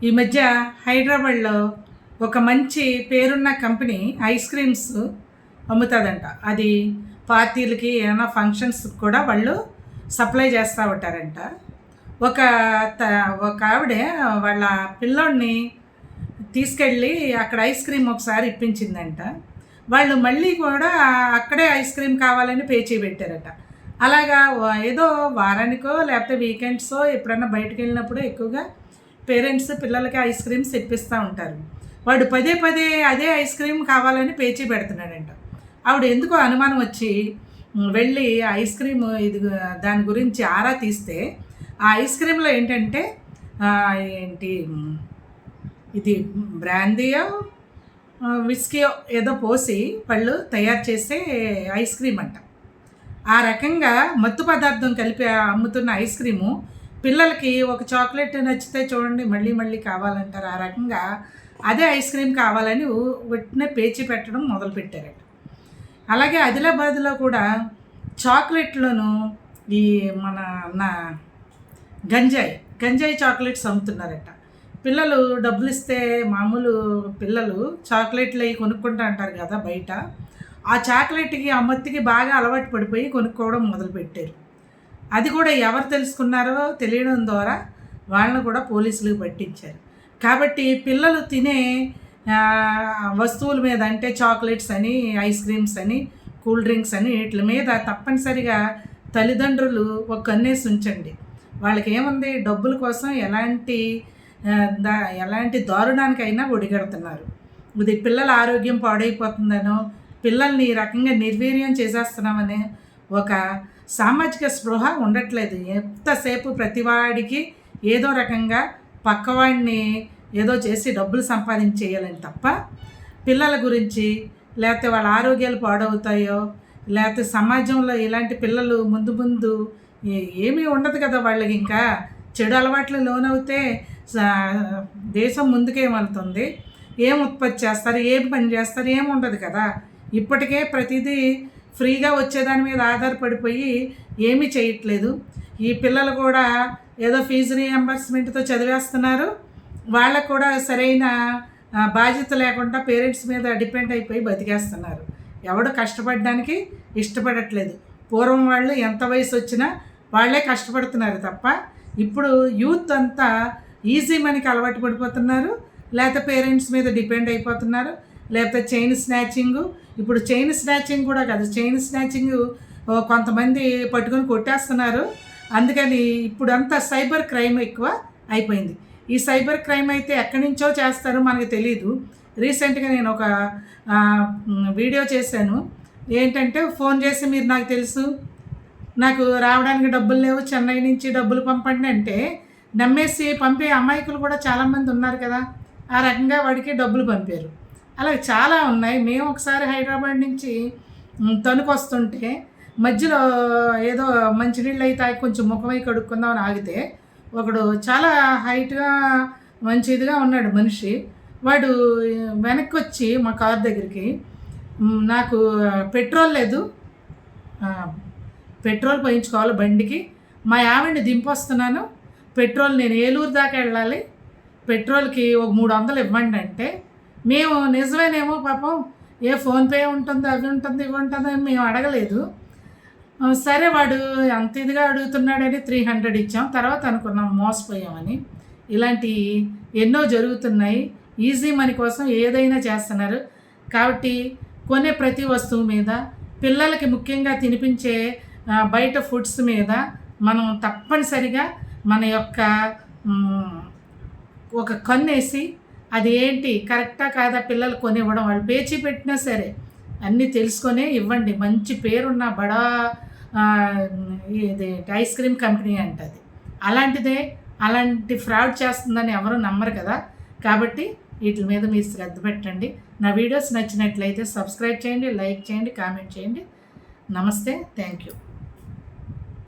ఈ మధ్య హైదరాబాద్లో ఒక మంచి పేరున్న కంపెనీ ఐస్ క్రీమ్స్ అమ్ముతుందంట. అది పార్టీలకి ఏమైనా ఫంక్షన్స్ కూడా వాళ్ళు సప్లై చేస్తూ ఉంటారంట. ఒక త ఒక ఆవిడ వాళ్ళ పిల్లోడిని తీసుకెళ్ళి అక్కడ ఐస్ క్రీమ్ ఒకసారి ఇప్పించిందంట. వాళ్ళు మళ్ళీ కూడా అక్కడే ఐస్ క్రీమ్ కావాలని పేచీ పెట్టారట అలాగా ఏదో వారానికో లేకపోతే వీకెండ్సో ఎప్పుడన్నా బయటకు వెళ్ళినప్పుడు ఎక్కువగా పేరెంట్స్ పిల్లలకి ఐస్ క్రీమ్స్ ఇప్పిస్తూ ఉంటారు. వాడు పదే పదే అదే ఐస్ క్రీమ్ కావాలని పేచీ పెడుతున్నాడంట. ఆవిడ ఎందుకో అనుమానం వచ్చి వెళ్ళి ఐస్ క్రీమ్ ఇది దాని గురించి ఆరా తీస్తే ఆ ఐస్ క్రీమ్లో ఏంటంటే ఏంటి ఇది బ్రాందీయో ఆ, విస్కీయో ఏదో పోసి వాళ్ళు తయారు చేసే ఐస్ క్రీమ్ అంట. ఆ రకంగా మత్తు పదార్థం కలిపి అమ్ముతున్న ఐస్ క్రీము పిల్లలకి ఒక చాక్లెట్ నచ్చితే చూడండి మళ్ళీ మళ్ళీ కావాలంటారు. ఆ రకంగా అదే ఐస్ క్రీమ్ కావాలని వెంటనే పేచి పెట్టడం మొదలుపెట్టారట. అలాగే ఆదిలాబాద్లో కూడా చాక్లెట్లను ఈ మన నా గంజాయి గంజాయి చాక్లెట్స్ అమ్ముతున్నారట. పిల్లలు డబ్బులు ఇస్తే మామూలు పిల్లలు చాక్లెట్లు అవి కొనుక్కుంటా అంటారు కదా బయట. ఆ చాక్లెట్కి ఆ మత్తికి బాగా అలవాటు పడిపోయి కొనుక్కోవడం మొదలుపెట్టారు. అది కూడా ఎవరు తెలుసుకున్నారో తెలియడం ద్వారా వాళ్ళని కూడా పోలీసులకు పట్టించారు. కాబట్టి పిల్లలు తినే వస్తువుల మీద అంటే చాక్లెట్స్ అని ఐస్ క్రీమ్స్ అని కూల్ డ్రింక్స్ అని వీటి మీద తప్పనిసరిగా తల్లిదండ్రులు ఒక కన్నేసి ఉంచండి. వాళ్ళకి ఏముంది? డబ్బుల కోసం ఎలాంటి దా ఎలాంటి దారుణానికైనా ఒడిగడుతున్నారు. ఇది పిల్లల ఆరోగ్యం పాడైపోతుందనో పిల్లల్ని ఈ రకంగా నిర్వీర్యం చేసేస్తున్నామనే ఒక సామాజిక స్పృహ ఉండట్లేదు. ఎంతసేపు ప్రతివాడికి ఏదో రకంగా పక్కవాడిని ఏదో చేసి డబ్బులు సంపాదించేయాలని తప్ప పిల్లల గురించి లేకపోతే వాళ్ళ ఆరోగ్యాలు పాడవుతాయో లేకపోతే సమాజంలో ఇలాంటి పిల్లలు ముందు ముందు ఏమీ ఉండదు కదా వాళ్ళకి ఇంకా. చెడు అలవాట్లు లోనవుతే దేశం ముందుకేం వెళ్తుంది ఏం ఉత్పత్తి చేస్తారు? ఏం పని చేస్తారు? ఏం ఉండదు కదా. ఇప్పటికే ప్రతిదీ ఫ్రీగా వచ్చేదాని మీద ఆధారపడిపోయి ఏమీ చేయట్లేదు. ఈ పిల్లలు కూడా ఏదో ఫీజు రీఎంబర్స్మెంట్తో చదివేస్తున్నారు. వాళ్ళకు కూడా సరైన బాధ్యత లేకుండా పేరెంట్స్ మీద డిపెండ్ అయిపోయి బతికేస్తున్నారు. ఎవడు కష్టపడడానికి ఇష్టపడట్లేదు. పూర్వం వాళ్ళు ఎంత వయసు వచ్చినా వాళ్ళే కష్టపడుతున్నారు తప్ప ఇప్పుడు యూత్ అంతా ఈజీ మనకి అలవాటు పడిపోతున్నారు. లేకపోతే పేరెంట్స్ మీద డిపెండ్ అయిపోతున్నారు. లేకపోతే చైన్ స్నాచింగ్. ఇప్పుడు చైన్ స్నాచింగ్ కూడా కాదు చైన్ స్నాచింగ్ కొంతమంది పట్టుకొని కొట్టేస్తున్నారు. అందుకని ఇప్పుడంతా సైబర్ క్రైమ్ ఎక్కువ అయిపోయింది. ఈ సైబర్ క్రైమ్ అయితే ఎక్కడి నుంచో చేస్తారో మనకు తెలియదు రీసెంట్గా నేను ఒక వీడియో చేశాను. ఏంటంటే ఫోన్ చేసి మీరు నాకు తెలుసు నాకు రావడానికి డబ్బులు లేవు చెన్నై నుంచి డబ్బులు పంపండి అంటే నమ్మేసి పంపే అమాయకులు కూడా చాలామంది ఉన్నారు కదా. ఆ రకంగా వాడికి డబ్బులు పంపారు. అలాగే చాలా ఉన్నాయి. మేము ఒకసారి హైదరాబాద్ నుంచి తణుకు వస్తుంటే మధ్యలో ఏదో మంచినీళ్ళు అయితే కొంచెం కొంచెం ముఖమై కడుక్కుందామని ఆగితే ఒకడు చాలా హైట్గా మంచిదిగా ఉన్నాడు మనిషి. వాడు వెనక్కి వచ్చి మా కార్ దగ్గరికి నాకు పెట్రోల్ లేదు. పెట్రోల్ పోయించుకోవాలి బండికి. మా ఆవిడని దింపొస్తున్నాను. పెట్రోల్ నేను ఏలూరు దాకా వెళ్ళాలి. పెట్రోల్కి ఒక మూడు వందలు ఇవ్వండి అంటే మేము నిజమేనేమో పాపం ఏ ఫోన్పే ఉంటుంది అది ఉంటుంది ఇవి ఉంటుంది అని మేము అడగలేదు. సరే వాడు అంత ఇదిగా అడుగుతున్నాడని త్రీ హండ్రెడ్ ఇచ్చాం తర్వాత అనుకున్నాం మోసపోయామని. ఇలాంటి ఎన్నో జరుగుతున్నాయి ఈజీ మనీ కోసం ఏదైనా చేస్తున్నారు. కాబట్టి కొనే ప్రతి వస్తువు మీద పిల్లలకి ముఖ్యంగా తినిపించే బయట ఫుడ్స్ మీద మనం తప్పనిసరిగా మన యొక్క ఒక కన్నేసి అది ఏంటి కరెక్టా కాదా పిల్లలు కొనివ్వడం? వాళ్ళు పేచీ పెట్టినా సరే అన్నీ తెలుసుకొనే ఇవ్వండి. మంచి పేరున్న బడా ఇది ఐస్ క్రీమ్ కంపెనీ అంటది. అలాంటిదే అలాంటి ఫ్రాడ్ చేస్తుందని ఎవరు నమ్మరు కదా. కాబట్టి వీటి మీద మీరు శ్రద్ధ పెట్టండి. నా వీడియోస్ నచ్చినట్లయితే సబ్స్క్రైబ్ చేయండి లైక్ చేయండి కామెంట్ చేయండి. నమస్తే థ్యాంక్ యూ.